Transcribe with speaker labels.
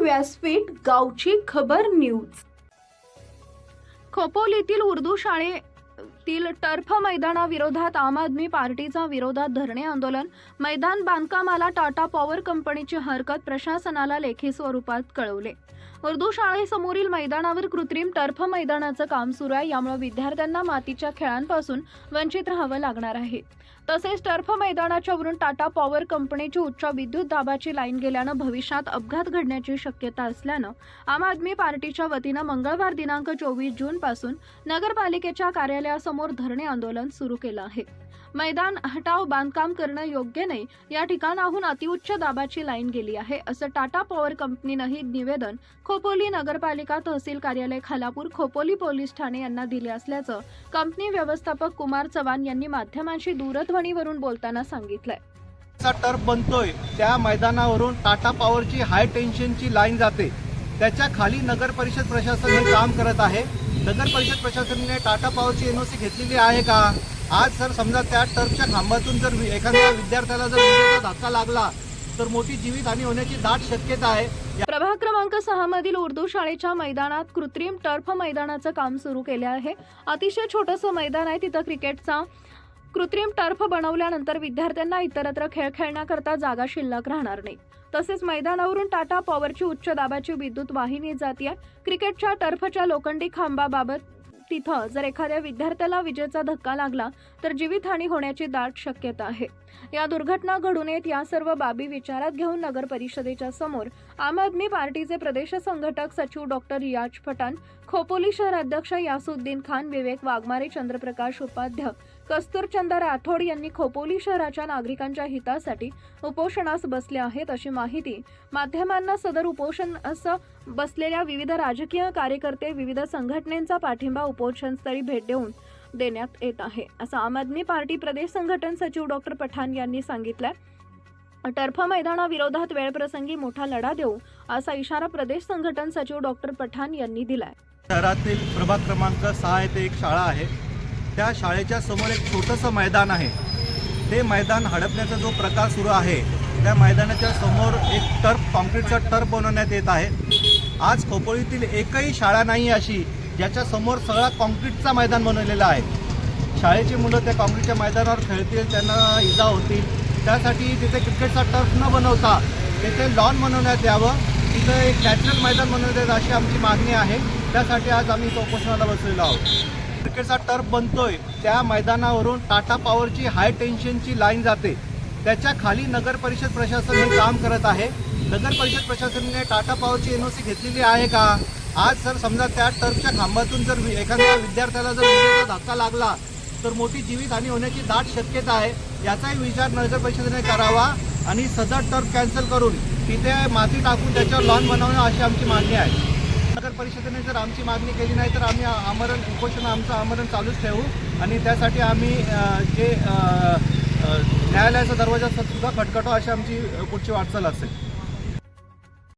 Speaker 1: व्यासपीठ गावची खबर न्यूज. खोपोलीतील उर्दू शाळेतील टर्फ मैदानाविरोधात आम आदमी पार्टीचा विरोधात धरणे आंदोलन. मैदान बांधकामाला टाटा पॉवर कंपनीची हरकत प्रशासनाला लेखी स्वरूपात कळवले. उर्दू शाळेसमोरील मैदानावर कृत्रिम टर्फ मैदानाचं काम सुरू आहे. यामुळे विद्यार्थ्यांना मातीच्या खेळांपासून वंचित राहावं लागणार आहे. तसेच टर्फ मैदानाच्या वरून टाटा पॉवर कंपनीची उच्च विद्युत दाबाची लाईन गेल्यानं भविष्यात अपघात घडण्याची शक्यता असल्यानं आम आदमी पार्टीच्या वतीनं मंगळवार दिनांक चोवीस जून पासून नगरपालिकेच्या कार्यालयासमोर धरणे आंदोलन सुरू केलं आहे. मैदान हटाव बांधकाम करणं योग्य नाही. या ठिकाणाहून अतिउच्च दाबाची लाईन गेली आहे असं टाटा पॉवर कंपनीनंही निवेदन खोपोली नगरपालिका तहसील कार्यालय खालापूर खोपोली पोलीस ठाणे यांना दिले असल्याचं कंपनी व्यवस्थापक कुमार चव्हाण यांनी माध्यमांशी दूरध्वनीवरून बोलताना सांगितलंय.
Speaker 2: टर्फ बनतोय त्या मैदानावरून टाटा पॉवरची हाय टेन्शनची लाईन जाते. त्याच्याखाली नगर परिषद प्रशासन हे काम करत आहे. नगर परिषद प्रशासनाने टाटा पॉवरची एनओसी घेतलेली आहे का? आज सर समजा त्या टर्फच्या खांबातून जर एखाद्या विद्यार्थ्याला जर विजेचा धक्का लागला तर मोठी जीवितहानी होण्याची दाट शक्यता आहे.
Speaker 1: प्रभाग क्रमांक सहा मधील उर्दू शाळेच्या मैदानात कृत्रिम टर्फ मैदानाचं काम सुरू केले आहे. अतिशय छोटंसं मैदान आहे तिथं क्रिकेटचा. कृत्रिम टर्फ बनवल्यानंतर विद्यार्थ्यांना इतरत्र खेळ खेळण्याकरता जागा शिल्लक राहणार नाही. तसेच मैदानावरून टाटा पॉवरची उच्च दाबाची विद्युत वाहिनी जाते क्रिकेटच्या टर्फच्या लोखंडी खांबाबाबत तिथं जर एखाद्या विद्यार्थ्याला विजेचा धक्का लागला तर जीवितहानी होण्याची दाट शक्यता आहे. या दुर्घटना घडून येत या सर्व बाबी विचारात घेऊन नगर परिषदेच्या समोर आम आदमी पार्टीचे प्रदेश संघटक सचिव डॉक्टर रियाज पठाण खोपोली शहर अध्यक्ष यासुद्दीन खान विवेक वाघमारे चंद्रप्रकाश उपाध्याय कस्तुरचंद राठोड यांनी खोपोली शहराच्या नागरिकांच्या हितासाठी उपोषणास बसले आहेत अशी माहिती माध्यमांना सदर उपोषण असं बसलेल्या विविध राजकीय कार्यकर्ते विविध संघटनेचा पाठिंबा उपोषणस्थळी भेट देऊन देण्यात येत आहे. असं आम आदमी पार्टी प्रदेश संघटन सचिव डॉक्टर पठाण यांनी सांगितलंय. टर्फ मैदानाविरोधात वेळप्रसंगी मोठा लढा देऊ असा इशारा प्रदेश संघटन सचिव डॉक्टर पठाण यांनी दिलाय.
Speaker 2: शहरातील प्रभाग क्रमांक सहा येथे एक शाळा आहे. त्या शाळेच्या समोर एक छोटंसं मैदान आहे. ते मैदान हडपण्याचा जो प्रकार सुरू आहे त्या मैदानाच्या समोर एक टर्फ कॉन्क्रीटचा टर्फ बनवण्यात येत आहे. आज खोपोळीतील एकही शाळा नाही अशी ज्याच्या समोर सगळा कॉन्क्रीटचा मैदान बनवलेला आहे. शाळेची मुलं त्या कॉन्क्रीटच्या मैदानावर खेळतील त्यांना इजा होतील. त्यासाठी तिथे क्रिकेटचा टर्फ न बनवता तिथे लॉन बनवण्यात यावं. तिथं एक नॅचरल मैदान बनवण्यात यावं अशी आमची मागणी आहे. त्यासाठी आज आम्ही इथं उपोषणाला बसलेलो आहोत. क्रिकेटचा टर्फ बनतोय त्या मैदानावरून टाटा पॉवरची हाय टेन्शनची लाईन जाते. त्याच्याखाली नगर परिषद प्रशासन हे काम करत आहे. नगर परिषद प्रशासनाने टाटा पॉवरची एनओसी घेतलेली आहे का? आज सर समजा त्या टर्फच्या खांबातून जर एखाद्या विद्यार्थ्याला जर विजेचा धक्का लागला तर मोठी जीवितहानी होण्याची दाट शक्यता आहे. याचाही विचार नगर परिषदेने करावा आणि सदर टर्फ कॅन्सल करून तिथे माती टाकून त्याच्यावर लॉन बनवणं अशी आमची मागणी आहे. परिषदेने जर आमची मागणी केली नाही तर आम्ही आमरण उपोषण आमचं आमरण चालूच ठेवू. आणि त्यासाठी आम्ही जे न्यायालयाचा दरवाजा सुद्धा खटखटो अशी आमची पुढची वाटचाल असेल.